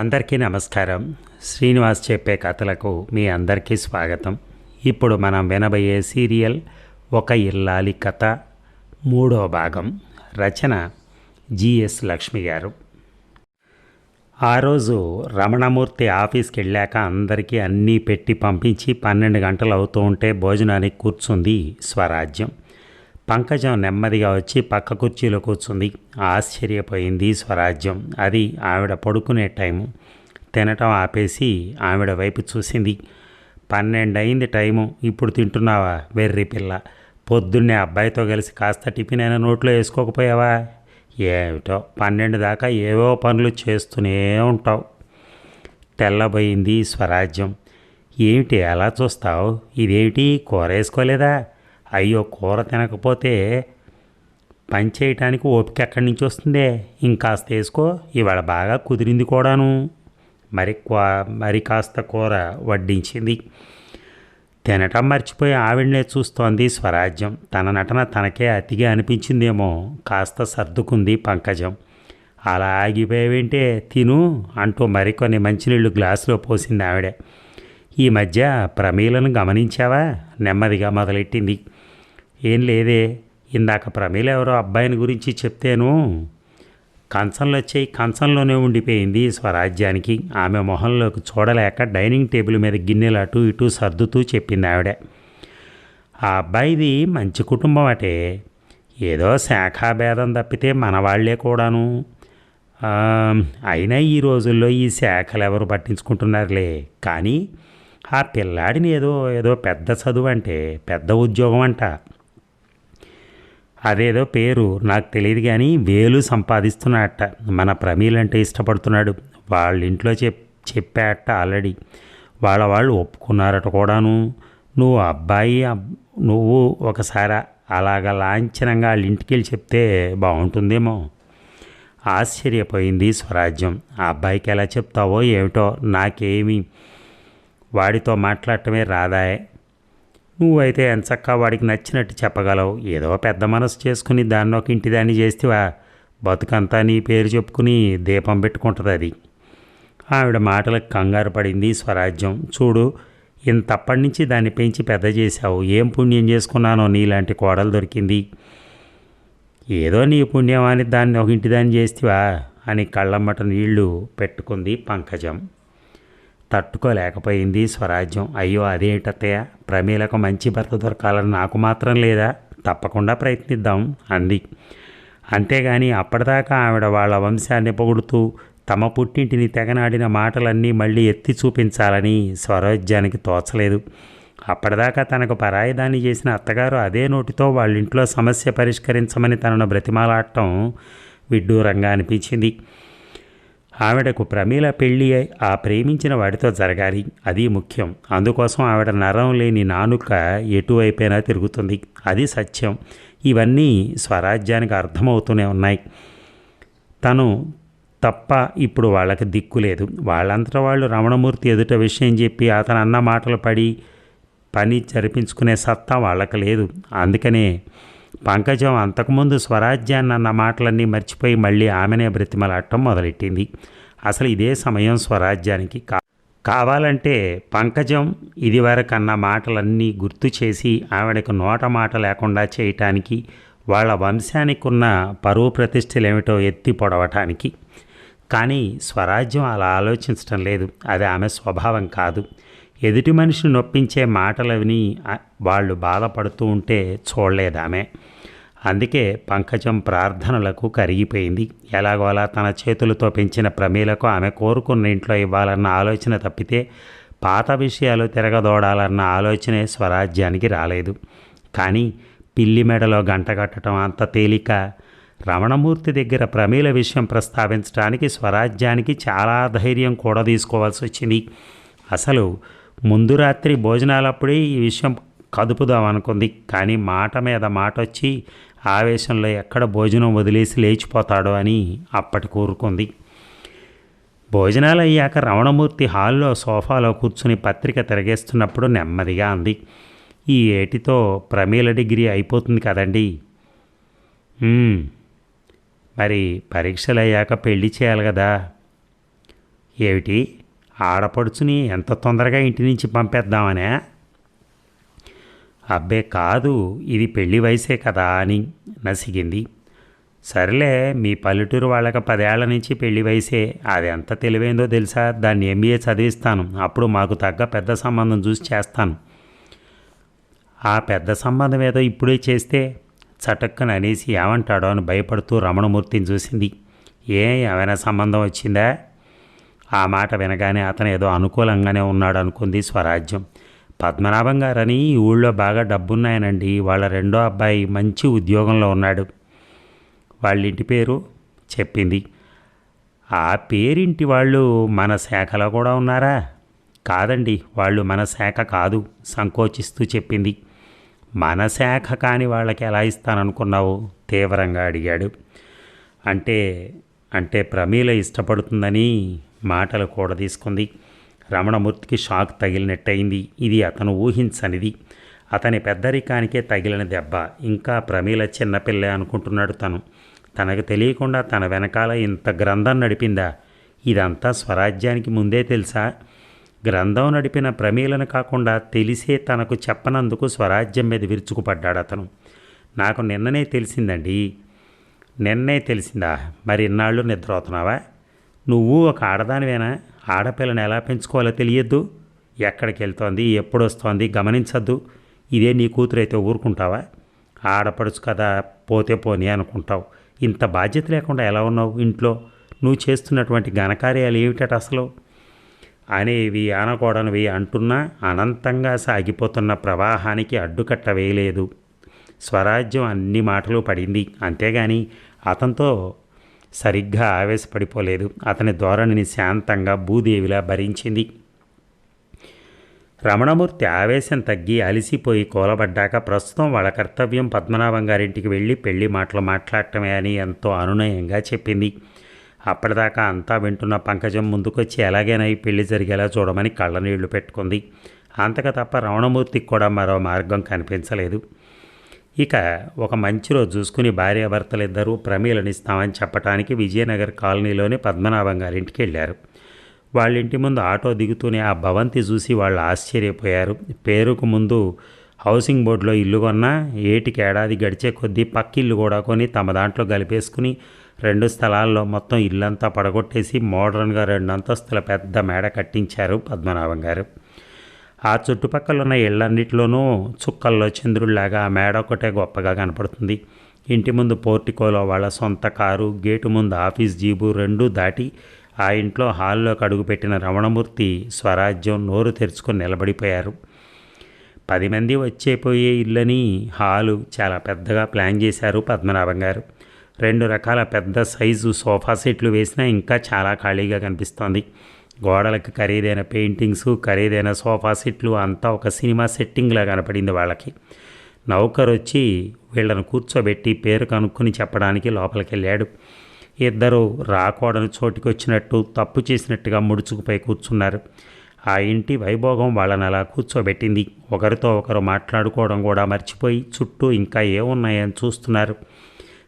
అందరికీ నమస్కారం. శ్రీనివాస్ చెప్పే కథలకు మీ అందరికీ స్వాగతం. ఇప్పుడు మనం వినబోయే సీరియల్ ఒక ఇల్లాలి కథ మూడో భాగం రచన జిఎస్ లక్ష్మి గారు. ఆ రోజు రమణమూర్తి ఆఫీస్కి వెళ్ళాక అందరికీ అన్నీ పెట్టి పంపించి పన్నెండు గంటలు అవుతూ ఉంటే భోజనానికి కూర్చుంది స్వరాజ్యం. పంకజం నెమ్మదిగా వచ్చి పక్క కుర్చీలో కూర్చుంది. ఆశ్చర్యపోయింది స్వరాజ్యం. అది ఆవిడ పడుకునే టైము. తినటం ఆపేసి ఆవిడ వైపు చూసింది. పన్నెండు అయింది టైము. ఇప్పుడు తింటున్నావా వెర్రి పిల్ల? పొద్దున్నే అబ్బాయితో కలిసి కాస్త టిఫిన్ అయినా నోట్లో వేసుకోకపోయావా? ఏమిటో పన్నెండు దాకా ఏవో పనులు చేస్తూనే ఉంటావు. తెల్లబోయింది స్వరాజ్యం. ఏమిటి ఎలా చూస్తావు? ఇదేమిటి? కూర వేసుకోలేదా? అయ్యో కూర తినకపోతే పని చేయటానికి ఓపిక ఎక్కడి నుంచి వస్తుందే? ఇంకాస్త వేసుకో ఇవాళ బాగా కుదిరింది కూడాను. మరి క్వా- మరి కాస్త కూర వడ్డించింది. తినటం మర్చిపోయి ఆవిడనే చూస్తోంది స్వరాజ్యం. తన నటన తనకే అతిగా అనిపించిందేమో కాస్త సర్దుకుంది పంకజం. అలా ఆగిపోయావేంటే? తిను అంటూ మరికొన్ని మంచినీళ్ళు గ్లాసులో పోసింది ఆవిడ. ఈ మధ్య ప్రమీలను గమనించావా? నెమ్మదిగా మొదలెట్టింది. ఏం లేదే. ఇందాక ప్రమీల ఎవరో అబ్బాయిని గురించి చెప్తేను కంచంలో వచ్చి కంచంలోనే ఉండిపోయింది స్వరాజ్యానికి. ఆమె మొహంలోకి చూడలేక డైనింగ్ టేబుల్ మీద గిన్నెలు అటు ఇటు సర్దుతూ చెప్పింది ఆవిడ. ఆ అబ్బాయిది మంచి కుటుంబం అటే. ఏదో శాఖాభేదం తప్పితే మన వాళ్ళే కూడాను అయినా ఈ రోజుల్లో ఈ శాఖలు ఎవరు పట్టించుకుంటున్నారులే. కానీ ఆ పిల్లాడిని ఏదో ఏదో పెద్ద చదువు అంటే పెద్ద ఉద్యోగం అంట. అదేదో పేరు నాకు తెలియదు కానీ వేలు సంపాదిస్తున్నాడట. మన ప్రమీలంటే ఇష్టపడుతున్నాడు. వాళ్ళ ఇంట్లో చెప్ చెప్పాట ఆల్రెడీ. వాళ్ళ వాళ్ళు ఒప్పుకున్నారట కూడాను. నువ్వు అబ్బాయి నువ్వు ఒకసారి అలాగ లాంఛనంగా వాళ్ళ ఇంటికి వెళ్ళి చెప్తే బాగుంటుందేమో. ఆశ్చర్యపోయింది స్వరాజ్యం. ఆ అబ్బాయికి ఎలా చెప్తావో ఏమిటో నాకేమి వాడితో మాట్లాడటమే రాదాయే. నువ్వైతే ఎంచక్కా వాడికి నచ్చినట్టు చెప్పగలవు? ఏదో పెద్ద మనసు చేసుకుని దాన్ని ఒక ఇంటి దాన్ని చేస్తేవా? బతుకంతా నీ పేరు చెప్పుకుని దీపం పెట్టుకుంటుంది అది. ఆవిడ మాటలకు కంగారు పడింది స్వరాజ్యం. చూడు ఇంతప్పటి నుంచి దాన్ని పెంచి పెద్ద చేశావు. ఏం పుణ్యం చేసుకున్నానో నీలాంటి కోడలు దొరికింది. ఏదో నీ పుణ్యం అని దాన్ని ఒక ఇంటి దాన్ని చేస్తేవా? అని కళ్ళమ్మట నీళ్ళు పెట్టుకుంది పంకజం. తట్టుకోలేకపోయింది స్వరాజ్యం. అయ్యో అదేంటత్తయ్య? ప్రమీలకు మంచి భర్త దొరకాలని నాకు మాత్రం లేదా? తప్పకుండా ప్రయత్నిద్దాం అంది. అంతేగాని అప్పటిదాకా ఆవిడ వాళ్ళ వంశాన్ని పొగుడుతూ తమ పుట్టింటిని తెగనాడిన మాటలన్నీ మళ్ళీ ఎత్తి చూపించాలని స్వరాజ్యానికి తోచలేదు. అప్పటిదాకా తనకు పరాయిదాన్ని చేసిన అత్తగారు అదే నోటితో వాళ్ళ ఇంట్లో సమస్య పరిష్కరించమని తనను బ్రతిమాలాడటం విడ్డూరంగా అనిపించింది. ఆవిడకు ప్రమీల పెళ్ళి ఆ ప్రేమించిన వాడితో జరగాలి. అది ముఖ్యం. అందుకోసం ఆవిడ నరం లేని నానుక ఎటువైపైనా తిరుగుతుంది. అది సత్యం. ఇవన్నీ స్వరాజ్యానికి అర్థమవుతూనే ఉన్నాయి. తను తప్ప ఇప్పుడు వాళ్ళకి దిక్కు లేదు. వాళ్ళంతా వాళ్ళు రమణమూర్తి ఎదుట విషయం చెప్పి అతను అన్న మాటలు పడి పని జరిపించుకునే సత్తా వాళ్ళకి లేదు. అందుకనే పంకజం అంతకుముందు స్వరాజ్యాన్ని అన్న మాటలన్నీ మర్చిపోయి మళ్ళీ ఆమెనే బ్రతిమలాడటం మొదలెట్టింది. అసలు ఇదే సమయం స్వరాజ్యానికి కా కావాలంటే పంకజం ఇదివరకు అన్న మాటలన్నీ గుర్తు చేసి ఆవిడకు నోట మాట లేకుండా చేయటానికి వాళ్ళ వంశానికి ఉన్న పరువు ప్రతిష్టలేమిటో ఎత్తి పొడవటానికి. కానీ స్వరాజ్యం అలా ఆలోచించటం లేదు. అది ఆమె స్వభావం కాదు. ఎదుటి మనిషిని నొప్పించే మాటలు విని వాళ్ళు బాధపడుతూ ఉంటే చూడలేదు ఆమె అందుకే పంకజం ప్రార్థనలకు కరిగిపోయింది. ఎలాగోలా తన చేతులతో పెంచిన ప్రమీలకు ఆమె కోరుకున్న ఇంట్లో ఇవ్వాలన్న ఆలోచన తప్పితే పాత విషయాలు తిరగదోడాలన్న ఆలోచనే స్వరాజ్యానికి రాలేదు. కానీ పిల్లి మెడలో గంట కట్టడం అంత తేలిక రమణమూర్తి దగ్గర ప్రమీల విషయం ప్రస్తావించడానికి స్వరాజ్యానికి చాలా ధైర్యం కూడా తీసుకోవాల్సి వచ్చింది. అసలు ముందు రాత్రి భోజనాలప్పుడే ఈ విషయం కదుపుదాం అనుకుంది. కానీ మాట మీద మాట వచ్చి ఆవేశంలో ఎక్కడ భోజనం వదిలేసి లేచిపోతాడో అని అప్పటి కూరుకుంది. భోజనాలు అయ్యాక రమణమూర్తి హాల్లో సోఫాలో కూర్చుని పత్రిక తిరగేస్తున్నప్పుడు నెమ్మదిగా అంది. ఈ ఏటితో ప్రమీల డిగ్రీ అయిపోతుంది కదండి. మరి పరీక్షలు అయ్యాక పెళ్ళి చేయాలి కదా. ఏమిటి? ఆడపడుచుని ఎంత తొందరగా ఇంటి నుంచి పంపేద్దామనే? అబ్బే కాదు ఇది పెళ్ళి వయసే కదా అని నసిగింది. సర్లే మీ పల్లెటూరు వాళ్ళకి పదేళ్ళ నుంచి పెళ్ళి వయసే. అది ఎంత తెలివైందో తెలుసా? దాన్ని ఎంబీఏ చదివిస్తాను. అప్పుడు మాకు తగ్గ పెద్ద సంబంధం చూసి చేస్తాను. ఆ పెద్ద సంబంధం ఏదో ఇప్పుడే చేస్తే చటక్కన అనేసి ఏమంటాడో అని భయపడుతూ రమణమూర్తిని చూసింది. ఏ ఏమైనా సంబంధం వచ్చిందా? ఆ మాట వినగానే అతను ఏదో అనుకూలంగానే ఉన్నాడు అనుకుంది స్వరాజ్యం. పద్మనాభం గారని ఈ ఊళ్ళో బాగా డబ్బున్నాయనండి. వాళ్ళ రెండో అబ్బాయి మంచి ఉద్యోగంలో ఉన్నాడు. వాళ్ళ ఇంటి పేరు చెప్పింది. ఆ పేరింటి వాళ్ళు మన శాఖలో కూడా ఉన్నారా? కాదండి వాళ్ళు మన శాఖ కాదు సంకోచిస్తూ చెప్పింది. మన శాఖ కాని వాళ్ళకి ఎలా ఇస్తాననుకున్నావు? తీవ్రంగా అడిగాడు. అంటే అంటే ప్రమీల ఇష్టపడుతుందని మాటలు కూడా తీసుకుంది రమణమూర్తికి షాక్ తగిలినట్టయింది. ఇది అతను ఊహించనిది. అతని పెద్దరికానికే తగిలిన దెబ్బ. ఇంకా ప్రమీల చిన్నపిల్లే అనుకుంటున్నాడు తను. తనకు తెలియకుండా తన వెనకాల ఇంత గ్రంథం నడిపిందా? ఇదంతా స్వరాజ్యానికి ముందే తెలుసా? గ్రంథం నడిపిన ప్రమీలను కాకుండా తెలిసే తనకు చెప్పనందుకు స్వరాజ్యం మీద విరుచుకుపడ్డాడు అతను. నాకు నిన్ననే తెలిసిందండి. నిన్నే తెలిసిందా? మరి ఇన్నాళ్ళు నిద్రపోతున్నావా నువ్వు ఒక ఆడదానివేనా? ఆడపిల్లని ఎలా పెంచుకోవాలో తెలియద్దు. ఎక్కడికి వెళ్తోంది ఎప్పుడు వస్తోంది గమనించద్దు. ఇదే నీ కూతురు అయితే ఊరుకుంటావా? ఆడపడుచు కదా పోతే పోనీ అనుకుంటావు. ఇంత బాధ్యత లేకుండా ఎలా ఉన్నావు ఇంట్లో? నువ్వు చేస్తున్నటువంటి ఘనకార్యాలు ఏమిటట అసలు? అనేవి ఆనకూడనివి అంటున్నా అనంతంగా సాగిపోతున్న ప్రవాహానికి అడ్డుకట్ట వేయలేదు. స్వరాజ్యం అన్ని మాటలు పడింది. అంతేగాని అతనితో సరిగ్గా ఆవేశపడిపోలేదు. అతని ధోరణిని శాంతంగా భూదేవిలా భరించింది. రమణమూర్తి ఆవేశం తగ్గి అలిసిపోయి కూలబడ్డాక ప్రస్తుతం వాళ్ళ కర్తవ్యం పద్మనాభం గారింటికి వెళ్ళి పెళ్ళి మాటలు మాట్లాడటమే అని ఎంతో అనునయంగా చెప్పింది. అప్పటిదాకా అంతా వింటున్న పంకజం ముందుకొచ్చి ఎలాగైనా ఈ పెళ్ళి జరిగేలా చూడమని కళ్ళనీళ్ళు పెట్టుకుంది. అంతక తప్ప రమణమూర్తికి కూడా మరో మార్గం కనిపించలేదు. ఇక ఒక మంచి రోజు చూసుకుని భార్యాభర్తలిద్దరూ ప్రమేలనిస్తామని చెప్పడానికి విజయనగర్ కాలనీలోని పద్మనాభం గారింటికి వెళ్ళారు. వాళ్ళ ఇంటి ముందు ఆటో దిగుతూనే ఆ భవంతి చూసి వాళ్ళు ఆశ్చర్యపోయారు. పేరుకు ముందు హౌసింగ్ బోర్డులో ఇల్లు కొన్నా ఏటికి ఏడాది గడిచే కొద్దీ పక్కిల్లు కూడా కొని తమ దాంట్లో గలిపేసుకుని రెండు స్థలాల్లో మొత్తం ఇల్లంతా పడగొట్టేసి మోడర్న్గా రెండు అంతస్తుల పెద్ద మేడ కట్టించారు పద్మనాభం గారు. ఆ చుట్టుపక్కల ఉన్న ఇళ్ళన్నిటిలోనూ చుక్కల్లో చంద్రుడిలాగా ఆ మేడ ఒకటే గొప్పగా కనపడుతుంది. ఇంటి ముందు పోర్టికోలో వాళ్ళ సొంత కారు గేటు ముందు ఆఫీస్ జీబు రెండూ దాటి ఆ ఇంట్లో హాల్లోకి అడుగుపెట్టిన రమణమూర్తి స్వరాజ్యం నోరు తెరుచుకొని నిలబడిపోయారు. పది మంది వచ్చేపోయే ఇల్లని హాలు చాలా పెద్దగా ప్లాన్ చేశారు పద్మనాభం గారు. రెండు రకాల పెద్ద సైజు సోఫా సెట్లు వేసినా ఇంకా చాలా ఖాళీగా కనిపిస్తోంది. గోడలకు ఖరీదైన పెయింటింగ్స్ ఖరీదైన సోఫా సెట్లు అంతా ఒక సినిమా సెట్టింగ్లా కనపడింది వాళ్ళకి. నౌకర్ వచ్చి వీళ్ళను కూర్చోబెట్టి పేరు కనుక్కొని చెప్పడానికి లోపలికి వెళ్ళాడు ఇద్దరు రాకూడని చోటికి వచ్చినట్టు తప్పు చేసినట్టుగా ముడుచుకుపోయి కూర్చున్నారు. ఆ ఇంటి వైభోగం వాళ్ళని అలా కూర్చోబెట్టింది. ఒకరితో ఒకరు మాట్లాడుకోవడం కూడా మర్చిపోయి చుట్టూ ఇంకా ఏమున్నాయని చూస్తున్నారు.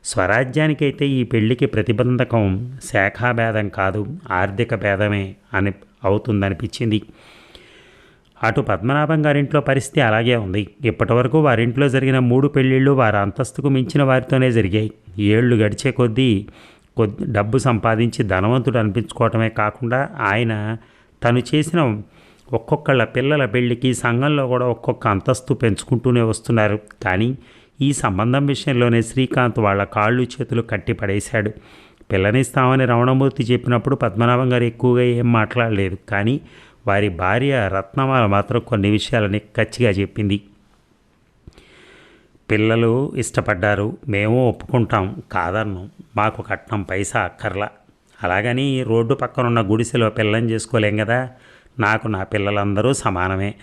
స్వరాజ్యానికైతే ఈ పెళ్ళికి ప్రతిబంధకం శాఖాభేదం కాదు ఆర్థిక భేదమే అని అవుతుందనిపించింది. అటు పద్మనాభం గారింట్లో పరిస్థితి అలాగే ఉంది. ఇప్పటివరకు వారింట్లో జరిగిన మూడు పెళ్ళిళ్ళు వారి అంతస్తుకు మించిన వారితోనే జరిగాయి. ఏళ్ళు గడిచే కొద్దీ కొద్ది డబ్బు సంపాదించి ధనవంతుడు అనిపించుకోవటమే కాకుండా ఆయన తను చేసిన ఒక్కొక్కళ్ళ పిల్లల పెళ్ళికి సంఘంలో కూడా ఒక్కొక్క అంతస్తు పెంచుకుంటూనే వస్తున్నారు. కానీ ఈ సంబంధం విషయంలోనే శ్రీకాంత్ వాళ్ళ కాళ్ళు చేతులు కట్టి పడేశాడు. పిల్లనిస్తామని రమణమూర్తి చెప్పినప్పుడు పద్మనాభం గారు ఎక్కువగా ఏం మాట్లాడలేదు. కానీ వారి భార్య రత్నమాల మాత్రం కొన్ని విషయాలని కచ్చిగా చెప్పింది. పిల్లలు ఇష్టపడ్డారు. మేము ఒప్పుకుంటాం. కాదన్నం. మాకు కట్నం పైసా అక్కర్లా. అలాగని రోడ్డు పక్కనున్న గుడిసెలో పిల్లని చేసుకోలేం కదా నాకు నా పిల్లలందరూ సమానమే.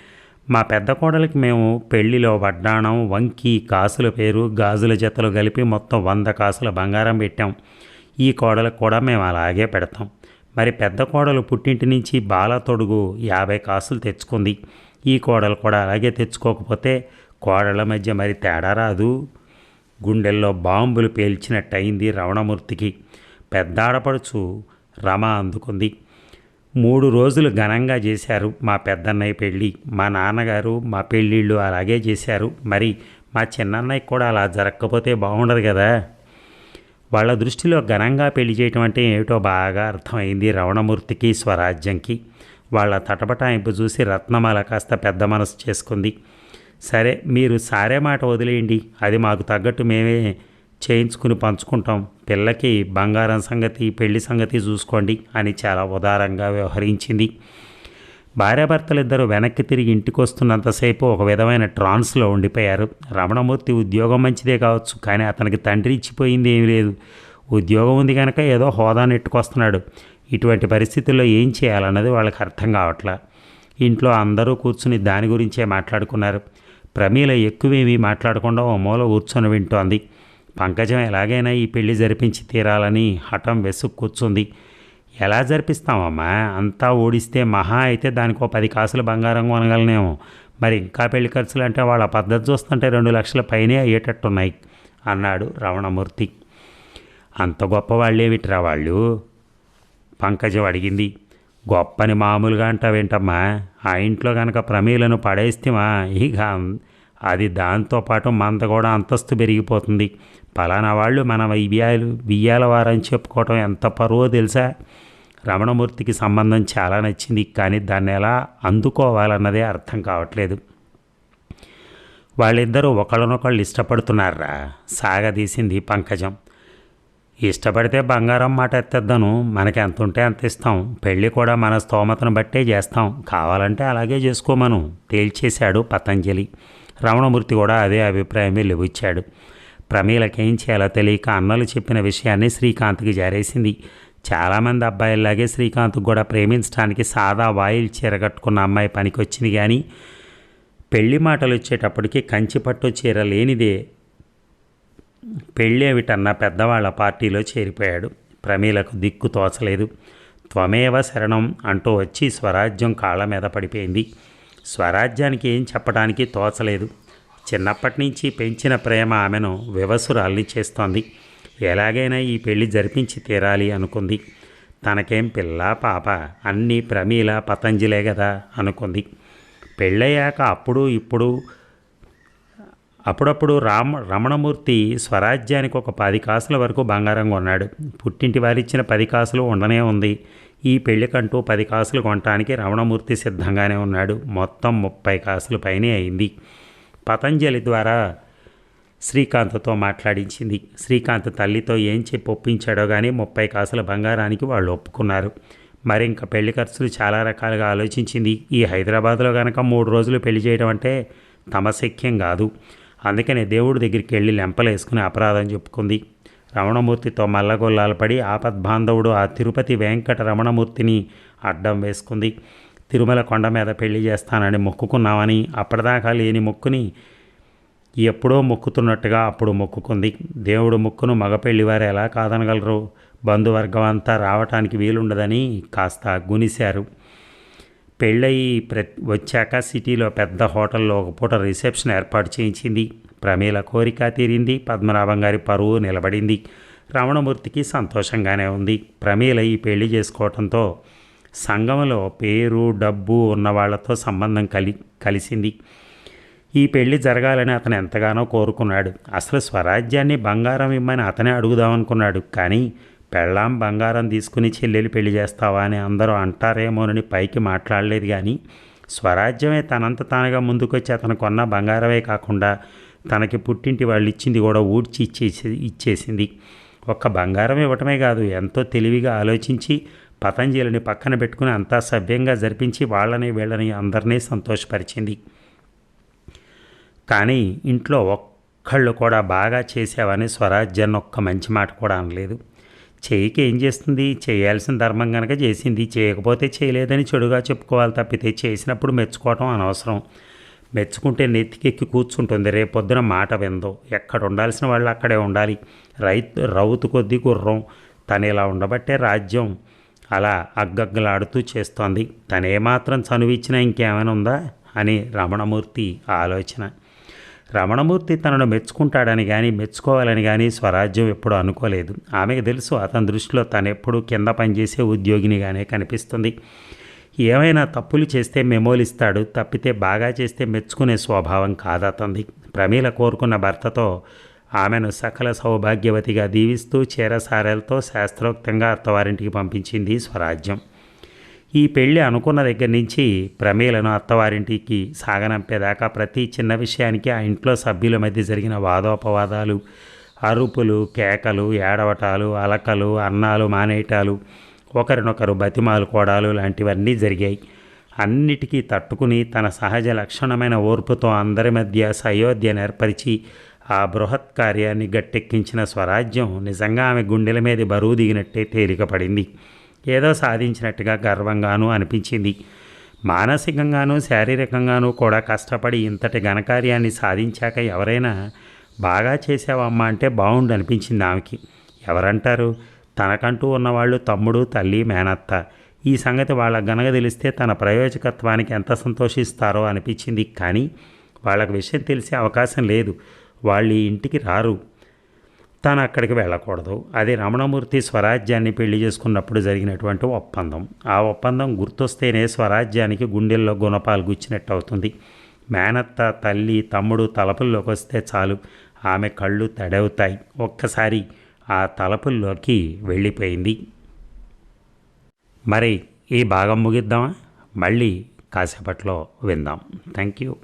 మా పెద్ద కోడలికి మేము పెళ్ళిలో వడ్డాణం వంకి కాసుల పేరు గాజుల జతలు కలిపి మొత్తం వంద కాసుల బంగారం పెట్టాం. ఈ కోడలకు కూడా మేము అలాగే పెడతాం. మరి పెద్ద కోడలు పుట్టింటి నుంచి బాల తొడుగు యాభై కాసులు తెచ్చుకుంది. ఈ కోడలు కూడా అలాగే తెచ్చుకోకపోతే కోడల మధ్య మరి తేడా రాదు. గుండెల్లో బాంబులు పేల్చినట్టయింది రవణమూర్తికి పెద్ద ఆడపడుచు రమ అందుకుంది. మూడు రోజులు ఘనంగా చేశారు మా పెద్దన్నయ్య పెళ్ళి. మా నాన్నగారు మా పెళ్ళిళ్ళు అలాగే చేశారు. మరి మా చిన్నన్నయ్య కూడా అలా జరగకపోతే బాగుండదు కదా? వాళ్ళ దృష్టిలో ఘనంగా పెళ్ళి చేయటం అంటే ఏమిటో బాగా అర్థమైంది రవణమూర్తికి స్వరాజ్యంకి. వాళ్ళ తటపటాయింపు చూసి రత్నమాల కాస్త పెద్ద మనసు చేసుకుంది. సరే మీరు సారే మాట వదిలేయండి. అది మాకు తగ్గట్టు మేమే చేయించుకుని పంచుకుంటాం. పిల్లకి బంగారం సంగతి పెళ్ళి సంగతి చూసుకోండి అని చాలా ఉదారంగా వ్యవహరించింది. భార్యాభర్తలిద్దరూ వెనక్కి తిరిగి ఇంటికి వస్తున్నంతసేపు ఒక విధమైన ట్రాన్స్లో ఉండిపోయారు. రమణమూర్తి ఉద్యోగం మంచిదే కావచ్చు కానీ అతనికి తండ్రి ఇచ్చిపోయింది ఏమీ లేదు. ఉద్యోగం ఉంది కనుక ఏదో హోదా నెట్టుకొస్తున్నాడు. ఇటువంటి పరిస్థితుల్లో ఏం చేయాలన్నది వాళ్ళకి అర్థం కావట్లా. ఇంట్లో అందరూ కూర్చుని దాని గురించే మాట్లాడుకున్నారు. ప్రమీల ఎక్కువేమీ మాట్లాడకుండా ఓ మూల కూర్చొని వింటోంది. పంకజం ఎలాగైనా ఈ పెళ్ళి జరిపించి తీరాలని హఠం వెసుకు కూర్చుంది. ఎలా జరిపిస్తామమ్మా? అంతా ఓడిస్తే మహా అయితే దానికి ఓ పది కాసులు బంగారం కొనగలనేమో. మరి ఇంకా పెళ్ళి ఖర్చులు అంటే వాళ్ళ పద్ధతి చూస్తుంటే రెండు లక్షల పైనే అయ్యేటట్టున్నాయి అన్నాడు రమణమూర్తి. అంత గొప్ప వాళ్ళేమిట్రా వాళ్ళు? పంకజం అడిగింది. గొప్పని మామూలుగా అంటావేంటమ్మా? ఆ ఇంట్లో కనుక ప్రమీలను పడేస్తేమా ఇక అది దాంతోపాటు మంద కూడా అంతస్తు పెరిగిపోతుంది. పలానా వాళ్ళు మన వియ్యాలు వియ్యాల వారని చెప్పుకోవటం ఎంత పరువో తెలుసా? రమణమూర్తికి సంబంధం చాలా నచ్చింది కానీ దాన్ని ఎలా అందుకోవాలన్నదే అర్థం కావట్లేదు. వాళ్ళిద్దరూ ఒకళ్ళనొకళ్ళు ఇష్టపడుతున్నారా? సాగదీసింది పంకజం. ఇష్టపడితే బంగారం మాట ఎత్తేద్దాను మనకి ఎంత ఉంటే అంత ఇస్తాం. పెళ్ళి కూడా మన స్తోమతను బట్టే చేస్తాం. కావాలంటే అలాగే చేసుకోమను తేల్చేశాడు పతంజలి. రమణమూర్తి కూడా అదే అభిప్రాయమే లెబుచ్చాడు ప్రమీలకేం చేయాలో తెలియక అన్నలు చెప్పిన విషయాన్ని శ్రీకాంత్కి జారేసింది. చాలామంది అబ్బాయిల్లాగే శ్రీకాంత్ కూడా ప్రేమించడానికి సాదా వాయిల్ చీర కట్టుకున్న అమ్మాయి పనికొచ్చింది కానీ పెళ్ళి మాటలు వచ్చేటప్పటికి కంచిపట్టు చీర లేనిదే పెళ్ళేమిటన్న పెద్దవాళ్ళ పార్టీలో చేరిపోయాడు. ప్రమీలకు దిక్కు తోచలేదు. త్వమేవ శరణం అంటూ వచ్చి స్వరాజ్యం కాళ్ళ మీద పడిపోయింది. స్వరాజ్యానికి ఏం చెప్పడానికి తోచలేదు. చిన్నప్పటి నుంచి పెంచిన ప్రేమ ఆమెను వివసురాల్ని చేస్తోంది. ఎలాగైనా ఈ పెళ్ళి జరిపించి తీరాలి అనుకుంది. తనకేం పిల్ల పాప అన్నీ ప్రమీల పతంజలే కదా అనుకుంది. పెళ్ళయ్యాక అప్పుడు ఇప్పుడు అప్పుడప్పుడు రామ రమణమూర్తి స్వరాజ్యానికి ఒక పది కాసుల వరకు బంగారం కొన్నాడు. పుట్టింటి వారిచ్చిన పది కాసులు ఉండనే ఉంది. ఈ పెళ్ళికంటూ పది కాసులు కొనటానికి రమణమూర్తి సిద్ధంగానే ఉన్నాడు. మొత్తం ముప్పై కాసులు పైనే అయింది. పతంజలి ద్వారా శ్రీకాంత్తో మాట్లాడించింది. శ్రీకాంత్ తల్లితో ఏం చెప్పి ఒప్పించాడో కానీ ముప్పై కాసుల బంగారానికి వాళ్ళు ఒప్పుకున్నారు. మరి ఇంకా పెళ్ళి ఖర్చులు చాలా రకాలుగా ఆలోచించింది. ఈ హైదరాబాద్లో కనుక మూడు రోజులు పెళ్ళి చేయడం అంటే తమశక్యం కాదు. అందుకనే దేవుడి దగ్గరికి వెళ్ళి లెంపలేసుకుని అపరాధం చెప్పుకుంది. రమణమూర్తితో మల్లగొల్లాలు పడి ఆపద్బాంధవుడు ఆ తిరుపతి వెంకట రమణమూర్తిని అడ్డం వేసుకుంది. తిరుమల కొండ మీద పెళ్ళి చేస్తానని మొక్కుకున్నామని అప్పటిదాకా లేని మొక్కుని ఎప్పుడో మొక్కుతున్నట్టుగా అప్పుడు మొక్కుకుంది. దేవుడు మొక్కును మగపెళ్ళివారు ఎలా కాదనగలరు? బంధువర్గం అంతా రావటానికి వీలుండదని కాస్త గునిశారు. పెళ్ళయి ప్ర వచ్చాక సిటీలో పెద్ద హోటల్లో ఒక పూట రిసెప్షన్ ఏర్పాటు చేయించింది. ప్రమీల కోరిక తీరింది. పద్మనాభం గారి పరువు నిలబడింది. రమణమూర్తికి సంతోషంగానే ఉంది. ప్రమీల ఈ పెళ్ళి చేసుకోవడంతో సంఘంలో పేరు డబ్బు ఉన్న వాళ్ళతో సంబంధం కలి కలిసింది. ఈ పెళ్ళి జరగాలని అతను ఎంతగానో కోరుకున్నాడు. అసలు స్వరాజ్యాన్ని బంగారం ఇమ్మని అతనే అడుగుదామనుకున్నాడు. కానీ పెళ్ళాం బంగారం తీసుకుని చెల్లెలు పెళ్ళి చేస్తావా అని అందరూ అంటారేమోనని పైకి మాట్లాడలేదు కానీ స్వరాజ్యమే తనంత తానుగా ముందుకొచ్చి అతను కొన్న బంగారమే కాకుండా తనకి పుట్టింటి వాళ్ళు ఇచ్చింది కూడా ఊడ్చి ఇచ్చేసి ఇచ్చేసింది. ఒక్క బంగారం ఇవ్వటమే కాదు ఎంతో తెలివిగా ఆలోచించి పతంజలిని పక్కన పెట్టుకుని అంతా సభ్యంగా జరిపించి వాళ్ళని వీళ్ళని అందరినీ సంతోషపరిచింది. కానీ ఇంట్లో ఒక్కళ్ళు కూడా బాగా చేసావని స్వరాజ్యాన్ని ఒక్క మంచి మాట కూడా అనలేదు. చేయికి ఏం చేస్తుంది? చేయాల్సిన ధర్మం కనుక చేసింది. చేయకపోతే చేయలేదని చెడుగా చెప్పుకోవాలి తప్పితే చేసినప్పుడు మెచ్చుకోవటం అనవసరం. మెచ్చుకుంటే నెత్తికెక్కి కూర్చుంటుంది. రేపొద్దున మాట విందో. ఎక్కడ ఉండాల్సిన వాళ్ళు అక్కడే ఉండాలి. రైతు రౌతు కొద్దీ గుర్రం. తను ఇలా ఉండబట్టే రాజ్యం అలా అగ్గగ్గలాడుతూ చేస్తోంది. తనేమాత్రం చనువిచ్చినా ఇంకేమైనా ఉందా అని రమణమూర్తి ఆలోచన. రమణమూర్తి తనను మెచ్చుకుంటాడని కానీ మెచ్చుకోవాలని కానీ స్వరాజ్యం ఎప్పుడూ అనుకోలేదు. ఆమెకు తెలుసు అతని దృష్టిలో తను ఎప్పుడూ కింద పనిచేసే ఉద్యోగినిగానే కనిపిస్తుంది. ఏమైనా తప్పులు చేస్తే మెమోలిస్తాడు తప్పితే బాగా చేస్తే మెచ్చుకునే స్వభావం కాదతంది. ప్రమీల కోరుకున్న భర్తతో ఆమెను సకల సౌభాగ్యవతిగా దీవిస్తూ చీరసారలతో శాస్త్రోక్తంగా అత్తవారింటికి పంపించింది స్వరాజ్యం. ఈ పెళ్ళి అనుకున్న దగ్గర నుంచి ప్రమేలను అత్తవారింటికి సాగనంపేదాకా ప్రతి చిన్న విషయానికి ఆ ఇంట్లో సభ్యుల మధ్య జరిగిన వాదోపవాదాలు అరుపులు కేకలు ఏడవటాలు అలకలు అన్నాలు మానేయటాలు ఒకరినొకరు బతిమాలుకోవడాలు లాంటివన్నీ జరిగాయి. అన్నిటికీ తట్టుకుని తన సహజ లక్షణమైన ఓర్పుతో అందరి మధ్య సయోధ్య నేర్పరిచి ఆ బృహత్ కార్యాన్ని గట్టెక్కించిన స్వరాజ్యం నిజంగా ఆమె గుండెల మీద బరువు దిగినట్టే తేలికపడింది. ఏదో సాధించినట్టుగా గర్వంగానూ అనిపించింది. మానసికంగానూ శారీరకంగానూ కూడా కష్టపడి ఇంతటి ఘనకార్యాన్ని సాధించాక ఎవరైనా బాగా చేసావమ్మా అంటే బాగుండు అనిపించింది ఆమెకి. ఎవరంటారు? తనకంటూ ఉన్నవాళ్ళు తమ్ముడు తల్లి మేనత్త. ఈ సంగతి వాళ్ళకు గనక తెలిస్తే తన ప్రయోజకత్వానికి ఎంత సంతోషిస్తారో అనిపించింది. కానీ వాళ్ళకు విషయం తెలిసే అవకాశం లేదు. వాళ్ళు ఈ ఇంటికి రారు. తాను అక్కడికి వెళ్ళకూడదు. అది రమణమూర్తి స్వరాజ్యాన్ని పెళ్ళి చేసుకున్నప్పుడు జరిగినటువంటి ఒప్పందం. ఆ ఒప్పందం గుర్తొస్తేనే స్వరాజ్యానికి గుండెల్లో గుణపాలు గుచ్చినట్టు అవుతుంది. మేనత్త తల్లి తమ్ముడు తలపుల్లోకి వస్తే చాలు. ఆమె కళ్ళు తడవుతాయి. ఒక్కసారి ఆ తలపుల్లోకి వెళ్ళిపోయింది. మరి ఈ భాగం ముగిద్దామా? మళ్ళీ కాసేపట్లో విందాం. Thank you